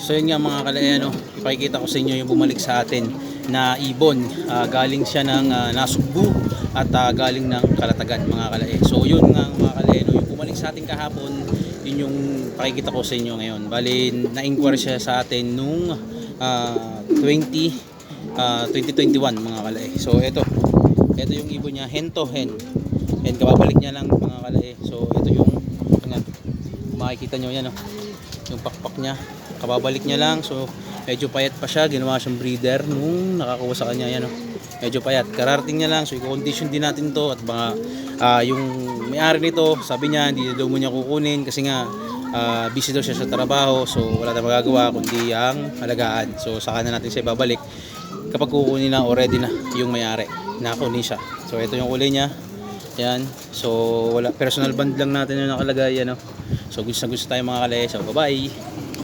So yun nga mga kalay, ano, ipakikita ko sa inyo yung bumalik sa atin na ibon. Ah, galing siya ng ah, Nasugbu at ah, galing ng Kalatagan mga kalay. So yun nga mga kalay, no, yung bumalik sa atin kahapon, yun yung pakikita ko sa inyo ngayon. Bali, na-inquire siya sa atin nung ah, 20, ah, 2021 mga kalay. So ito, ito yung ibon niya, hen to hen. And kababalik niya lang mga kalay. So ito yung, yan, makikita nyo yan, oh yung pakpak niya. Kababalik niya lang so medyo payat pa siya. Ginawa siyang breeder nung nakakuha sa kanya yan oh. medyo payat. Kararating niya lang so i-condition din natin to at baka ah, yung may-ari nito sabi niya hindi daw mo niya kukunin kasi nga ah, busy daw siya sa trabaho so wala tayong magagawa kundi ang alagaan. So saka na natin siya ibabalik kapag kukunin na already na yung may-ari. Nakunin siya so ito yung kulay niya yan. So, wala personal band lang natin yung nakalagay ano. So, gusto gusto tayo mga kalay. So, bye-bye.